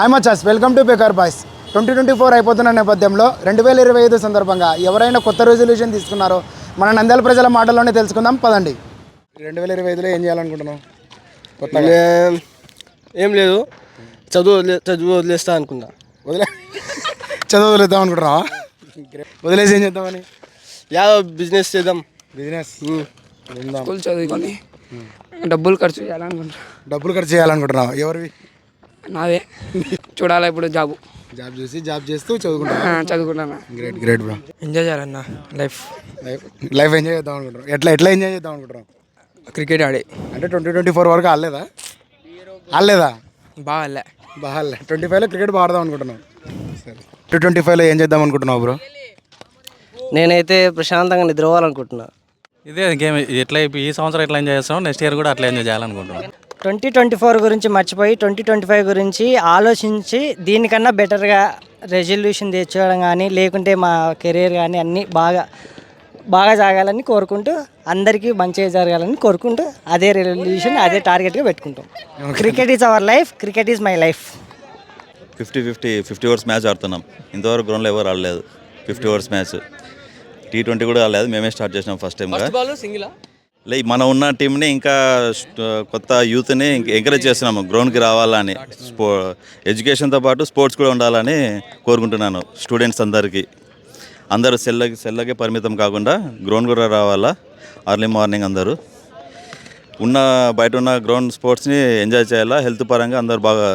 Hi మచాస్ welcome to baker boys twenty twenty four అయిపోతున్న నేపథ్యంలో రెండు వేల ఇరవై ఐదు సందర్భంగా ఎవరైనా కొత్త రెజల్యూషన్ తీసుకున్నారో మన నంద్యాల ప్రజల మాటల్లోనే తెలుసుకుందాం. పదండి. రెండు వేల ఇరవై ఐదులో ఏం చేయాలనుకుంటున్నాం కొత్తగా? ఏం లేదు. చదువు వదిలే చదువు వదిలేస్తా అనుకున్నా. వదిలే. చదువు వదిలేద్దాం అనుకుంటున్నావా? వదిలేసి ఏం చేద్దామని? యా బిజినెస్ చేద్దాం. బిజినెస్ స్కూల్ చదువుకొని డబ్బులు ఖర్చు చేయాలనుకుంటున్నా. డబ్బులు ఖర్చు చేయాలనుకుంటున్నావు? ఎవరివి? నాదే చూడాలి ఇప్పుడు జాబు. జాబ్ చేసి జాబ్ చేస్తూ చదువుకుంటావు? ఆ, చదువుకుంటాను. గ్రేట్ గ్రేట్ బ్రో ఎంజాయ్ చేయాలన్న లైఫ్ లైఫ్ లైఫ్ ఎంజాయ్ చేద్దాం అనుకుంటున్నాం ఎట్లా ఎట్లా ఎంజాయ్ చేద్దాం అనుకుంటున్నాం క్రికెట్ ఆడి. అంటే ట్వంటీ ట్వంటీ ఫోర్ వరకు ఆడలేదా? ఆడలేదా? బాగా వెళ్ళా బాగా ట్వంటీ ఫైవ్లో క్రికెట్ బాగా ఆడదాం అనుకుంటున్నాం సరే. టూ ట్వంటీ ఫైవ్లో ఏం చేద్దాం అనుకుంటున్నావు బ్రో నేనైతే ప్రశాంతంగా నిద్రపోవాలనుకుంటున్నా. ఇదే గేమ్ ఎట్లా ఈ సంవత్సరం ఎట్లా ఎంజాయ్ చేస్తాం నెక్స్ట్ ఇయర్ కూడా అట్లా ఎంజాయ్ చేయాలనుకుంటున్నాం ట్వంటీ ట్వంటీ ఫోర్ గురించి మర్చిపోయి ట్వంటీ ట్వంటీ ఫైవ్ గురించి ఆలోచించి దీనికన్నా బెటర్గా రెజల్యూషన్ తెచ్చుకోవడం కానీ లేకుంటే మా కెరీర్ కానీ అన్నీ బాగా బాగా సాగాలని కోరుకుంటూ అందరికీ మంచిగా జరగాలని కోరుకుంటూ అదే రెజల్యూషన్ అదే టార్గెట్గా పెట్టుకుంటాం. Cricket is our life cricket is my life. Fifty fifty fifty overs match ఆడుతున్నాం. ఇంతవరకు గ్రౌండ్లో ఎవరు ఆడలేదు fifty overs match. T twenty కూడా ఆడలేదు మేమే స్టార్ట్ చేసినాం ఫస్ట్ టైంగా లే మనం ఉన్న టీంని ఇంకా కొత్త యూత్ని ఎంకరేజ్ చేస్తున్నాము గ్రౌండ్కి రావాలని స్పో ఎడ్యుకేషన్తో పాటు స్పోర్ట్స్ కూడా ఉండాలని కోరుకుంటున్నాను స్టూడెంట్స్ అందరికీ. అందరూ సెల్లకి సెల్లకే పరిమితం కాకుండా గ్రౌండ్ కూడా రావాలా అర్లీ మార్నింగ్ అందరూ. ఉన్న బయట ఉన్న గ్రౌండ్ స్పోర్ట్స్ని ఎంజాయ్ చేయాలా హెల్త్ పరంగా అందరూ బాగా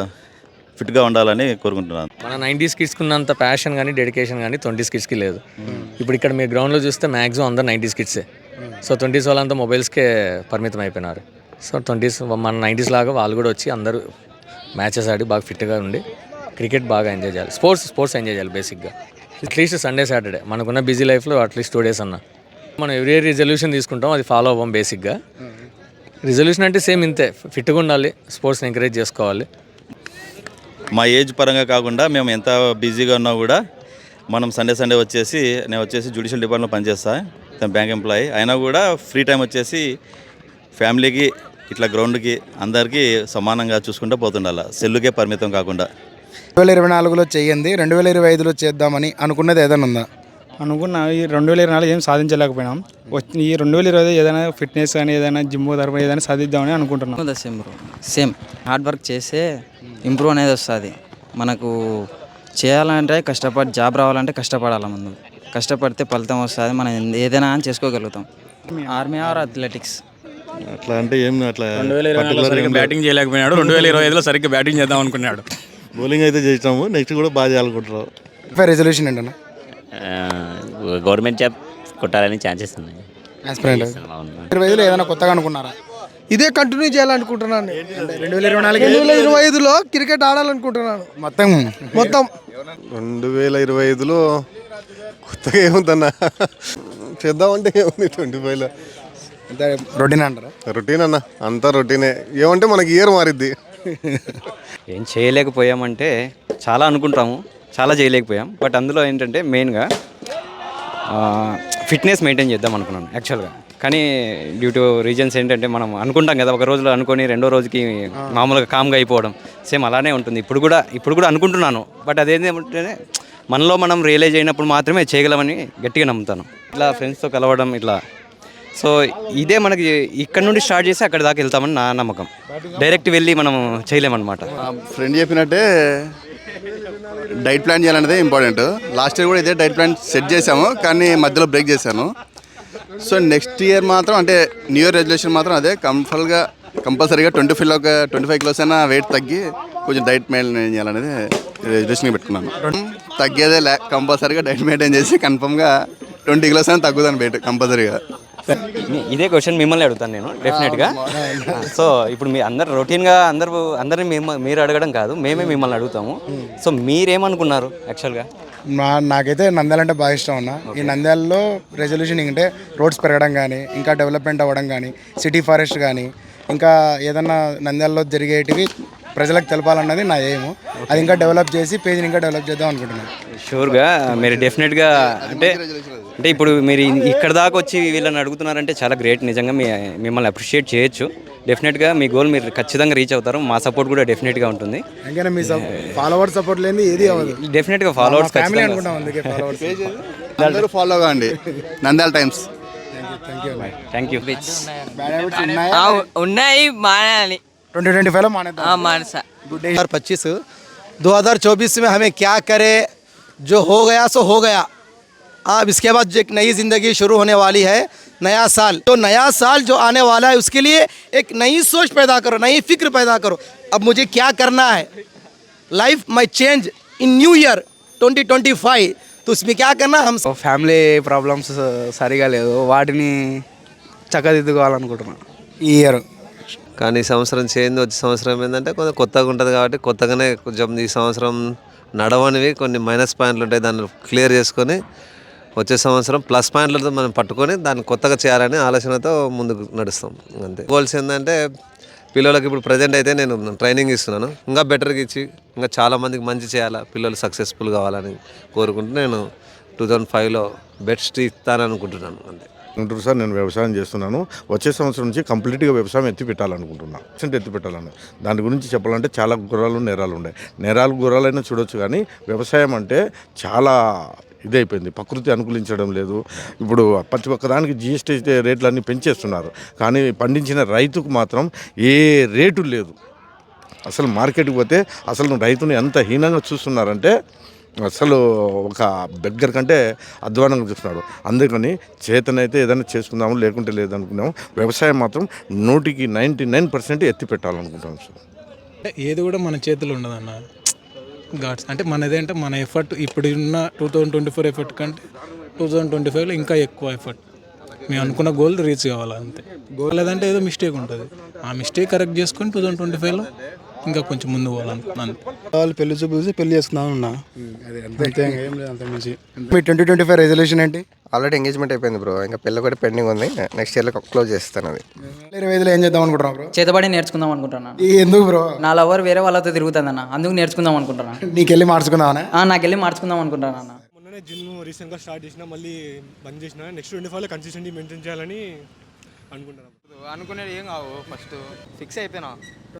ఫిట్గా ఉండాలని కోరుకుంటున్నాను. మన నైంటీస్ కిడ్స్కి ఉన్నంత ప్యాషన్ కానీ డెడికేషన్ కానీ ట్వంటీస్ కిడ్స్కి లేదు. ఇప్పుడు ఇక్కడ మీ గ్రౌండ్లో చూస్తే మ్యాక్సిమం అందరు నైంటీస్ కిడ్సే. సో ట్వంటీస్ వాళ్ళంతా మొబైల్స్కే పరిమితం అయిపోయినారు సో ట్వంటీస్ మన నైంటీస్ లాగా వాళ్ళు కూడా వచ్చి అందరూ మ్యాచెస్ ఆడి బాగా ఫిట్గా ఉండి క్రికెట్ బాగా ఎంజాయ్ చేయాలి. స్పోర్ట్స్ స్పోర్ట్స్ ఎంజాయ్ చేయాలి బేసిక్గా. At least Sunday Saturday. మనకున్న బిజీ లైఫ్లో అట్లీస్ట్ టూ డేస్ అన్న. మనం ఎవ్రీ రిజల్యూషన్ తీసుకుంటాం అది ఫాలో అవ్వం బేసిక్గా. రిజల్యూషన్ అంటే సేమ్ ఇంతే. ఫిట్గా ఉండాలి స్పోర్ట్స్ని ఎంకరేజ్ చేసుకోవాలి. మా ఏజ్ పరంగా కాకుండా మేము ఎంత బిజీగా ఉన్నా కూడా మనం సండే సండే వచ్చేసి నేను వచ్చేసి జ్యుడిషియల్ డిపార్ట్మెంట్లో పనిచేస్తా. తను బ్యాంక్ ఎంప్లాయీ. అయినా కూడా ఫ్రీ టైం వచ్చేసి ఫ్యామిలీకి ఇట్లా గ్రౌండ్కి అందరికీ సమానంగా చూసుకుంటూ పోతుండాల. సెల్లుకే పరిమితం కాకుండా. రెండు వేల ఇరవై నాలుగులో చేయండి రెండు వేల ఇరవై ఐదులో చేద్దామని అనుకున్నది ఏదైనా ఉందా? అనుకున్నా ఈ రెండు వేల ఇరవై నాలుగు ఏం సాధించలేకపోయినాం. వచ్చి ఈ రెండు వేల ఇరవై ఏదైనా ఫిట్నెస్ కానీ ఏదైనా జిమ్ తరపున ఏదైనా సాధిద్దామని అనుకుంటున్నాం. Same bro same hard work చేస్తే ఇంప్రూవ్ అనేది వస్తుంది. మనకు చేయాలంటే కష్టపడి జాబ్ రావాలంటే కష్టపడాలి ముందు. కష్టపడితే ఫలితం వస్తుంది. మనం ఏదైనా అని చేసుకోగలుగుతాం. Army or athletics? అట్లా అంటే ఏం అట్లా రెండు వేల ఇరవై నాలుగులో సరిగ్గా బ్యాటింగ్ చేయలేకపోయినాడు. రెండు వేల ఇరవై ఐదులో సరిగ్గా బ్యాటింగ్ చేద్దాం అనుకున్నాడు. బౌలింగ్ అయితే చేసినాము. నెక్స్ట్ కూడా బాగా చేయాలనుకుంటున్నాం. ఫైవ్ రెజల్యూషన్ ఏంటన్నా? గవర్నమెంట్ జాబ్ కొట్టాలని ఛాన్సెస్ ఉన్నాయి. ఆస్పిరెంట్ ఇరవై ఐదులో ఏదైనా కొత్తగా అనుకున్నారా? ఇదే కంటిన్యూ చేయాలనుకుంటున్నాను. రెండు వేల ఇరవై నాలుగు రెండు వేల ఇరవై ఐదులో క్రికెట్ ఆడాలనుకుంటున్నాను. మొత్తం? మొత్తం? రెండు వేల ఇరవై ఐదులో కొత్తగా ఏముందన్న? చేద్దామంటే ఏముంది ట్వంటీ ఫైవ్లో రొటీన్ అంటారా? రొటీన్ అన్న అంతా రొటీనే. ఏమంటే మనకి ఇయర్ మారిద్ది. ఏం చేయలేకపోయామంటే చాలా అనుకుంటాము చాలా చేయలేకపోయాం. బట్ అందులో ఏంటంటే మెయిన్గా ఫిట్నెస్ మెయింటైన్ చేద్దాం అనుకున్నాను యాక్చువల్గా. కానీ డ్యూ టు రీజన్స్ ఏంటంటే మనం అనుకుంటాం కదా ఒక రోజులో అనుకొని రెండో రోజుకి మామూలుగా కామ్గా అయిపోవడం. సేమ్ అలానే ఉంటుంది. ఇప్పుడు కూడా ఇప్పుడు కూడా అనుకుంటున్నాను. బట్ అదేంటంటే మనలో మనం రియలైజ్ అయినప్పుడు మాత్రమే చేయగలమని గట్టిగా నమ్ముతాను. ఇట్లా ఫ్రెండ్స్తో కలవడం ఇట్లా. సో ఇదే మనకి ఇక్కడ నుండి స్టార్ట్ చేసి అక్కడ దాకా వెళ్తామని నా నమ్మకం. డైరెక్ట్ వెళ్ళి మనం చేయలేమన్నమాట. ఫ్రెండ్ చెప్పినట్టే డైట్ ప్లాన్ చేయాలనేదే ఇంపార్టెంట్ లాస్ట్ ఇయర్ కూడా ఇదే డైట్ ప్లాన్ సెట్ చేశాము కానీ మధ్యలో బ్రేక్ చేశాను. సో నెక్స్ట్ ఇయర్ మాత్రం అంటే న్యూ ఇయర్ రెజల్యూషన్ మాత్రం అదే కంపల్గా కంపల్సరీగా twenty five twenty five kilos అయినా వెయిట్ తగ్గి కొంచెం డైట్ మెయింటైన్ చేయాలనేది రెజల్యూషన్ పెట్టుకున్నాను. తగ్గేదే లే కంపల్సరీగా డైట్ మెయింటైన్ చేసి కన్ఫర్మ్గా ట్వంటీ కిలోస్ అయినా తగ్గుతాను వెయిట్ కంపల్సరీగా. ఇదే క్వశ్చన్ మిమ్మల్ని అడుగుతాను నేను డెఫినెట్గా. సో ఇప్పుడు మీ అందరు రొటీన్గా అందరు అందరిని మేము మీరు అడగడం కాదు మేమే మిమ్మల్ని అడుగుతాము. సో మీరేమనుకున్నారు యాక్చువల్గా? నా నాకైతే నంద్యాల అంటే బాగా ఇష్టం అన్న. ఈ నంద్యాలలో రెజల్యూషన్ అంటే రోడ్స్ పెరగడం కానీ ఇంకా డెవలప్మెంట్ అవ్వడం కానీ సిటీ ఫారెస్ట్ కానీ ఇంకా ఏదన్నా నంద్యాలలో జరిగేటివి ప్రజలకు తెలపాలన్నది నా ఎయిమ్ అది ఇంకా డెవలప్ చేసి పేజ్ని ఇంకా డెవలప్ చేద్దాం అనుకుంటున్నాను. షూర్గా మీరు డెఫినెట్గా అంటే అంటే ఇప్పుడు మీరు ఇక్కడ దాకా వచ్చి వీళ్ళని అడుగుతున్నారంటే చాలా గ్రేట్ నిజంగా మీ మిమ్మల్ని అప్రిషియేట్ చేయొచ్చు. డెఫినెట్గా మీ గోల్ మీరు ఖచ్చితంగా రీచ్ అవుతారు. మా సపోర్ట్ కూడా డెఫినెట్గా ఉంటుంది. మీ ఫాలోవర్ సపోర్ట్ లేని ఏది అవ్వదు. డెఫినెట్గా ఫాలోవర్స్ ఫ్యామిలీ ఖచ్చితంగా అనుకుంటాం అందుకే ఫాలోవర్స్ అందరూ ఫాలో కాండి. నంద్యాల టైమ్స్ థ్యాంక్ యూ ఉన్నాయి? మానాలి ట్వంటీ ట్వంటీ ఫైవ్లో మానేద్దాం మానస గుడ్ డే हजार पच्चीस दो हजार चौबीस में हमें क्या करे जो हो गया सो हो गया अब इसके बाद जो एक नई ज़िंदगी शुरू होने वाली है नया साल तो नया साल जो आने वाला है उसके लिए एक नई सोच पैदा करो नई फिक्र पैदा करो अब मुझे क्या करना है life my change in new year 2025 तो उसमें क्या करना हम ఫ్యామిలీ ప్రాబ్లమ్స్ సరిగా లేదు వాటిని చక్కదిద్దుకోవాలనుకుంటున్నాను ఈ ఇయర్ కానీ ఈ సంవత్సరం చేంజ్ వచ్చే సంవత్సరం ఏంటంటే కొంచెం కొత్తగా ఉంటుంది కాబట్టి కొత్తగానే కొంచెం ఈ సంవత్సరం నడవనివి కొన్ని మైనస్ పాయింట్లు ఉంటాయి. దాన్ని క్లియర్ చేసుకొని వచ్చే సంవత్సరం ప్లస్ పాయింట్లతో మనం పట్టుకొని దాన్ని కొత్తగా చేయాలనే ఆలోచనతో ముందుకు నడుస్తాం. అంతే. గోల్స్ ఏంటంటే పిల్లలకి ఇప్పుడు ప్రజెంట్ అయితే నేను ట్రైనింగ్ ఇస్తున్నాను. ఇంకా బెటర్గా ఇచ్చి ఇంకా చాలామందికి మంచి చేయాలా. పిల్లలు సక్సెస్ఫుల్ కావాలని కోరుకుంటూ నేను టూ థౌజండ్ ఫైవ్లో బెస్ట్ ఇస్తాననుకుంటున్నాను అంతే. గుంటూరు సార్ నేను వ్యవసాయం చేస్తున్నాను. వచ్చే సంవత్సరం నుంచి కంప్లీట్గా వ్యవసాయం ఎత్తి పెట్టాలనుకుంటున్నాను పర్సెంట్ ఎత్తి పెట్టాలని. దాని గురించి చెప్పాలంటే చాలా గుర్రాలు నేరాలు ఉన్నాయి నేరాలు గుర్రాలైనా చూడొచ్చు కానీ వ్యవసాయం అంటే చాలా ఇదైపోయింది. ప్రకృతి అనుకూలించడం లేదు. ఇప్పుడు ప్రతి ఒక్కదానికి జిఎస్టీ రేట్లు అన్నీ పెంచేస్తున్నారు. కానీ పండించిన రైతుకు మాత్రం ఏ రేటు లేదు. అసలు మార్కెట్కి పోతే అసలు రైతుని ఎంత హీనంగా చూస్తున్నారంటే అసలు ఒక బెగ్గర కంటే అధ్వానంగా చూస్తున్నాడు. అందుకని చేతనైతే ఏదైనా చేసుకుందాము లేకుంటే లేదనుకున్నాము. వ్యవసాయం మాత్రం నూటికి నైంటీ నైన్ పర్సెంట్ ఎత్తి పెట్టాలనుకుంటాం సార్. అంటే ఏది కూడా మన చేతిలో ఉండదన్న. గాడ్స్. అంటే మనదేంటే మన ఎఫర్ట్ ఇప్పుడు ఉన్న two thousand twenty four effort కంటే టూ థౌజండ్ ట్వంటీ ఫైవ్లో ఇంకా ఎక్కువ ఎఫర్ట్. మేము అనుకున్న గోల్ రీచ్ కావాలి అంతే గోల్ లేదంటే ఏదో మిస్టేక్ ఉంటుంది. ఆ మిస్టేక్ కరెక్ట్ చేసుకొని టూ థౌజండ్ ట్వంటీ ఫైవ్లో ఇంకా కొంచెం ముందు పోవాలనుకున్నాను వాళ్ళు పెళ్ళి చూపు చూసి పెళ్ళి చేసుకుందాం ఉన్నా అదే అంతే. అంతే ఏం లేదు అంత మించి. మీ ట్వంటీ ట్వంటీ ఫైవ్ రెజల్యూషన్ ఏంటి? ఆల్రెడీ ఎంగేజ్మెంట్ అయిపోయింది బ్రో ఇంకా పెళ్ళి కూడా పెండింగ్ ఉంది. నెక్స్ట్ ఇయర్లో క్లోజ్ చేస్తాను అది. ఇరవై ఐదులో ఏం చేద్దాం అనుకుంటున్నాం బ్రో చేతబడి నేర్చుకుందాం అనుకుంటున్నాను ఈ ఎందుకు బ్రో నా లవర్ వేరే వాళ్ళతో తిరుగుతుందన్న అందుకు నేర్చుకుందాం అనుకుంటున్నాను నీకెళ్ళి మార్చుకుందామనే నాకెళ్ళి మార్చుకుందాం అనుకుంటాను అన్న. మొన్ననే జిమ్ రీసెంట్గా స్టార్ట్ చేసిన మళ్ళీ బంద్ చేసిన. నెక్స్ట్ ట్వంటీ ఫైవ్లో కన్సిస్టెంట్లీ మెయింటైన్ చేయాలని అనుకుంటున్నాను అనుకునేది ఏం కావు. ఫస్ట్ ఫిక్స్ అయిపోయినా